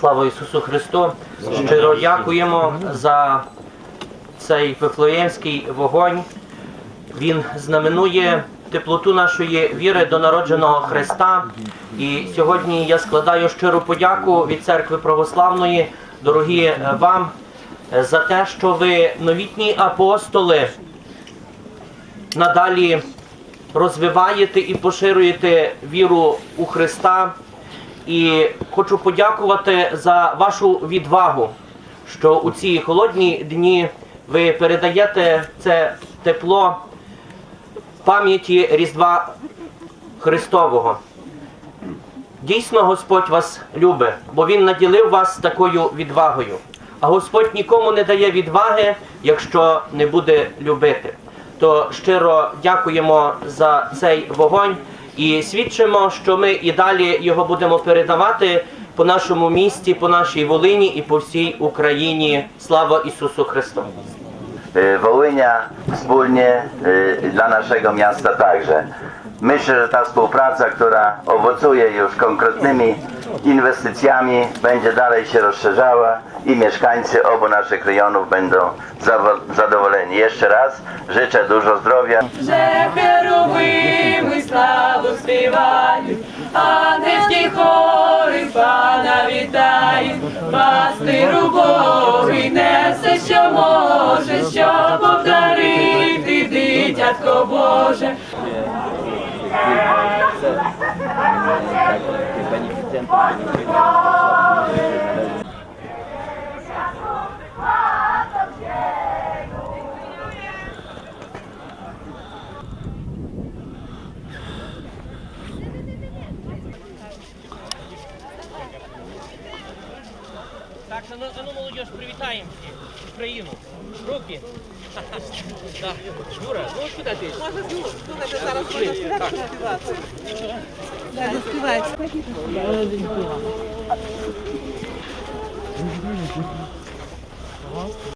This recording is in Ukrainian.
Слава Ісусу Христу! Щиро дякуємо за цей вифлеємський вогонь. Він знаменує теплоту нашої віри до народженого Христа. І сьогодні я складаю щиру подяку від церкви православної, дорогі е, вам, е, за те, що ви новітні апостоли надалі розвиваєте і поширюєте віру у Христа. І хочу подякувати за вашу відвагу, що у ці холодні дні ви передаєте це тепло пам'яті Різдва Христового. Дійсно, Господь вас любить, бо Він наділив вас такою відвагою. А Господь нікому не дає відваги, якщо не буде любити. То щиро дякуємо за цей вогонь і свідчимо, що ми і далі його будемо передавати по нашому місті, по нашій Волині і по всій Україні. Слава Ісусу Христу! Y, Wołynia wspólnie y, dla naszego miasta także. Myślę, że ta współpraca, która owocuje już konkretnymi inwestycjami, będzie dalej się rozszerzała i mieszkańcy obu naszych rejonów będą zawo- zadowoleni. Jeszcze raz życzę dużo zdrowia. Вже херовими славу співають, ангельські хори пана вітають, пастиру Богий Що може, щоб обдарити дитятко Боже. Так, а ну, а ну молодежь, привітаємо Україну. Руки. Да. Юра, ну куди ти? Співається.